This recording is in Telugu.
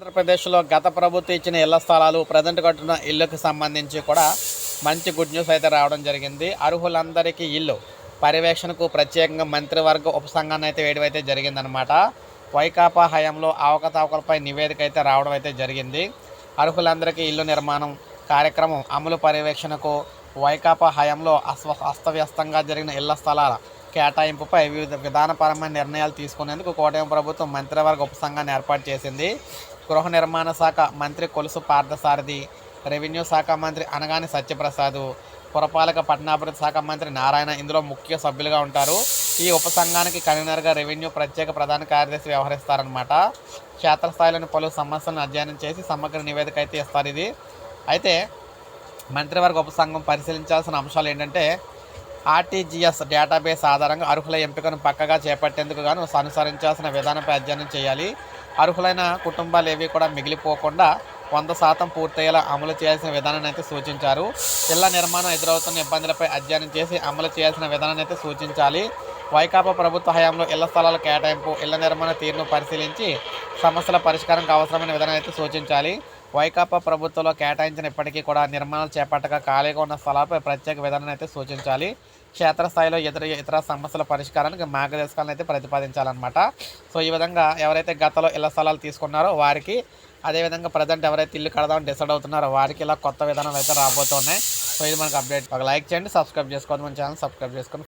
ఆంధ్రప్రదేశ్లో గత ప్రభుత్వం ఇచ్చిన ఇళ్ళ స్థలాలు ప్రజెంట్ కట్టున్న ఇళ్ళకు సంబంధించి కూడా మంచి గుడ్ న్యూస్ అయితే రావడం జరిగింది. అర్హులందరికీ ఇల్లు పర్యవేక్షణకు ప్రత్యేకంగా మంత్రివర్గ ఉపసంఘాన్ని అయితే వేయడం అయితే జరిగిందనమాట వైకాపా హయాంలో అవకతవకలపై నివేదిక అయితే రావడం అయితే జరిగింది. అర్హులందరికీ ఇల్లు నిర్మాణం కార్యక్రమం అమలు పర్యవేక్షణకు వైకాపా హయాంలో అస్వ అస్తవ్యస్తంగా జరిగిన ఇళ్ళ స్థలాల కేటాయింపుపై వివిధ విధానపరమైన నిర్ణయాలు తీసుకునేందుకు కోటయం ప్రభుత్వం మంత్రివర్గ ఉపసంఘాన్ని ఏర్పాటు చేసింది. గృహ నిర్మాణ శాఖ మంత్రి కొలుసు పార్థసారథి రెవెన్యూ శాఖ మంత్రి అనగాని సత్యప్రసాద్ పురపాలక పట్టణాభివృద్ధి శాఖ మంత్రి నారాయణ ఇందులో ముఖ్య సభ్యులుగా ఉంటారు. ఈ ఉపసంఘానికి కన్వీనర్గా రెవెన్యూ ప్రత్యేక ప్రధాన కార్యదర్శి వ్యవహరిస్తారనమాట క్షేత్రస్థాయిలోని పలు సమస్యలను అధ్యయనం చేసి సమగ్ర నివేదిక అయితే ఇస్తారు ఇది. అయితే మంత్రివర్గ ఉపసంఘం పరిశీలించాల్సిన అంశాలు ఏంటంటే ఆర్టీజీఎస్ డేటాబేస్ ఆధారంగా అర్హుల ఎంపికను పక్కగా చేపట్టేందుకు గాను అనుసరించాల్సిన విధానంపై అధ్యయనం చేయాలి. అర్హులైన కుటుంబాలు ఏవి కూడా మిగిలిపోకుండా వంద శాతం పూర్తయ్యేలా అమలు చేయాల్సిన విధానాన్ని అయితే సూచించారు. ఇళ్ళ నిర్మాణం ఎదురవుతున్న ఇబ్బందులపై అధ్యయనం చేసి అమలు చేయాల్సిన విధానాన్ని అయితే సూచించాలి. వైకాపా ప్రభుత్వ హయాంలో ఇళ్ళ స్థలాల కేటాయింపు ఇళ్ళ నిర్మాణ తీరును పరిశీలించి సమస్యల పరిష్కారంకు అవసరమైన విధానాన్ని అయితే సూచించాలి. వైకాపా ప్రభుత్వంలో కేటాయించిన ఇప్పటికీ కూడా నిర్మాణాలు చేపట్టక ఖాళీగా ఉన్న స్థలాలపై ప్రత్యేక విధానాన్ని అయితే సూచించాలి. క్షేత్రస్థాయిలో ఇతర ఇతర సమస్యల పరిష్కారానికి మార్గదర్శకాలను అయితే ప్రతిపాదించాలన్నమాట. సో ఈ విధంగా ఎవరైతే గతంలో ఇళ్ళ స్థలాలు తీసుకున్నారో వారికి అదేవిధంగా ప్రజెంట్ ఎవరైతే ఇల్లు కడదామని డిసైడ్ అవుతున్నారో వారికి ఇలా కొత్త విధానాలు అయితే రాబోతున్నాయి. సో ఇది మనకు అప్డేట్. ఒక లైక్ చేయండి సబ్స్క్రైబ్ చేసుకోండి మన ఛానల్ సబ్స్క్రైబ్ చేసుకోండి